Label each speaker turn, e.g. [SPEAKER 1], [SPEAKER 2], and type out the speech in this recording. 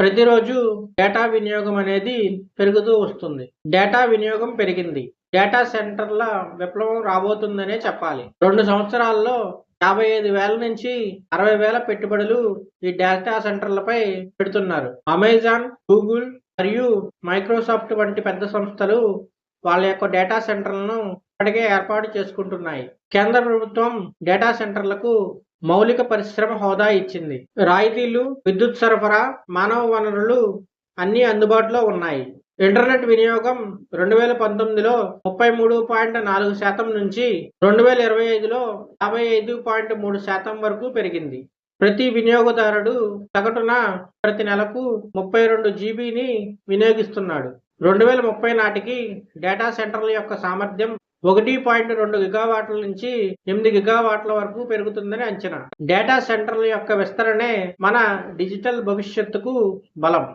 [SPEAKER 1] ప్రతిరోజు డేటా వినియోగం అనేది పెరుగుతూ వస్తుంది. డేటా వినియోగం పెరిగింది. డేటా సెంటర్ల విప్లవం రాబోతుందనే చెప్పాలి. రెండు సంవత్సరాల్లో యాభై ఐదు వేల నుంచి అరవై వేల పెట్టుబడులు ఈ డేటా సెంటర్లపై పెడుతున్నారు. అమెజాన్ గూగుల్ మరియు మైక్రోసాఫ్ట్ వంటి పెద్ద సంస్థలు వాళ్ళ యొక్క డేటా సెంటర్లను ఇప్పటికే ఏర్పాటు చేసుకుంటున్నాయి. కేంద్ర ప్రభుత్వం డేటా సెంటర్లకు మౌలిక పరిశ్రమ హోదా ఇచ్చింది. రాయితీలు విద్యుత్ సరఫరా మానవ వనరులు అన్నీ అందుబాటులో ఉన్నాయి. ఇంటర్నెట్ వినియోగం రెండు వేల పంతొమ్మిదిలో ముప్పై మూడు పాయింట్ నాలుగు శాతం నుంచి రెండు వేల ఇరవై ఐదులో యాభై ఐదు పాయింట్ మూడు శాతం వరకు పెరిగింది. ప్రతి వినియోగదారుడు సగటున ప్రతి నెలకు ముప్పై రెండు జీబీని వినియోగిస్తున్నాడు. రెండు వేల ముప్పై నాటికి డేటా సెంటర్ల యొక్క సామర్థ్యం ఒకటి పాయింట్ రెండు గిగావాట్ల నుంచి ఎనిమిది గిగావాట్ల వరకు పెరుగుతుందని అంచనా. డేటా సెంటర్ల యొక్క విస్తరణే మన డిజిటల్ భవిష్యత్తుకు బలం.